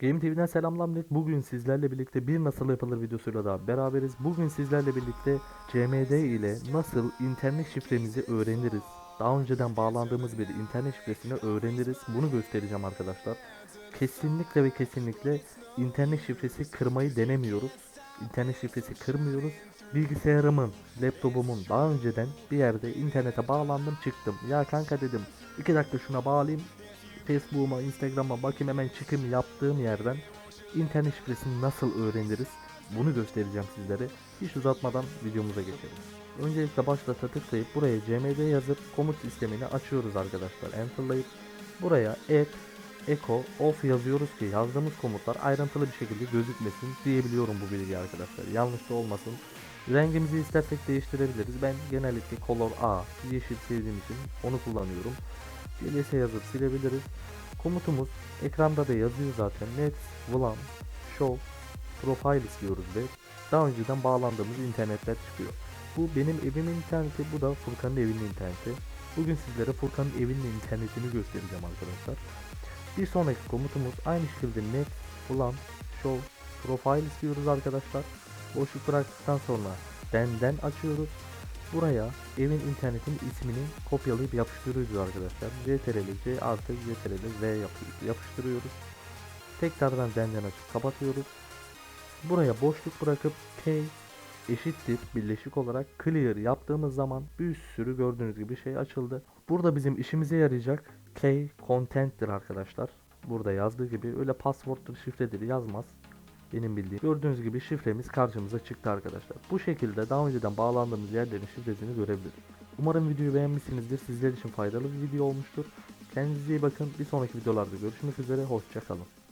Game TV'den selamlar millet. Bugün sizlerle birlikte bir nasıl yapılır videosuyla daha beraberiz. Bugün sizlerle birlikte CMD ile nasıl internet şifremizi öğreniriz. Daha önceden bağlandığımız bir internet şifresini öğreniriz. Bunu göstereceğim arkadaşlar. Kesinlikle ve kesinlikle internet şifresi kırmayı denemiyoruz. İnternet şifresi kırmıyoruz. Bilgisayarımın, laptopumun daha önceden bir yerde internete bağlandım çıktım. Ya kanka dedim 2 dakika şuna bağlayayım Facebook'uma, Instagram'a bakayım hemen çıkayım yaptığım yerden internet şifresini nasıl öğreniriz bunu göstereceğim sizlere. Hiç uzatmadan videomuza geçelim. Öncelikle başlata tıklayıp buraya cmd yazıp komut sistemini açıyoruz arkadaşlar. Enter'layıp buraya add echo off yazıyoruz ki yazdığımız komutlar ayrıntılı bir şekilde gözükmesin diyebiliyorum bu bilgi arkadaşlar. Yanlış da olmasın. Rengimizi istersek değiştirebiliriz. Ben genellikle color A yeşil sevdiğim için onu kullanıyorum. GLS yazıp silebiliriz. Komutumuz ekranda da yazıyor zaten. Net, VLAN, Show, Profile istiyoruz ve daha önceden bağlandığımız internetler çıkıyor. Bu benim evimin interneti, bu da Furkan'ın evinin interneti. Bugün sizlere Furkan'ın evinin internetini göstereceğim arkadaşlar. Bir sonraki komutumuz aynı şekilde net, VLAN, Show, Profile istiyoruz arkadaşlar. Boşluk bıraktıktan sonra benden açıyoruz. Buraya evin internetin ismini kopyalayıp yapıştırıyoruz arkadaşlar. CTRL C artı CTRL V yap- yapıştırıyoruz. Tekrardan benden açıp kapatıyoruz. Buraya boşluk bırakıp K eşittir birleşik olarak clear yaptığımız zaman bir sürü gördüğünüz gibi şey açıldı. Burada bizim işimize yarayacak K content'tir arkadaşlar. Burada yazdığı gibi öyle password'tur şifredir yazmaz. Benim bildiğim. Gördüğünüz gibi şifremiz karşımıza çıktı arkadaşlar. Bu şekilde daha önceden bağlandığımız yerlerin şifresini görebiliriz. Umarım videoyu beğenmişsinizdir. Sizler için faydalı bir video olmuştur. Kendinize iyi bakın. Bir sonraki videolarda görüşmek üzere. Hoşçakalın.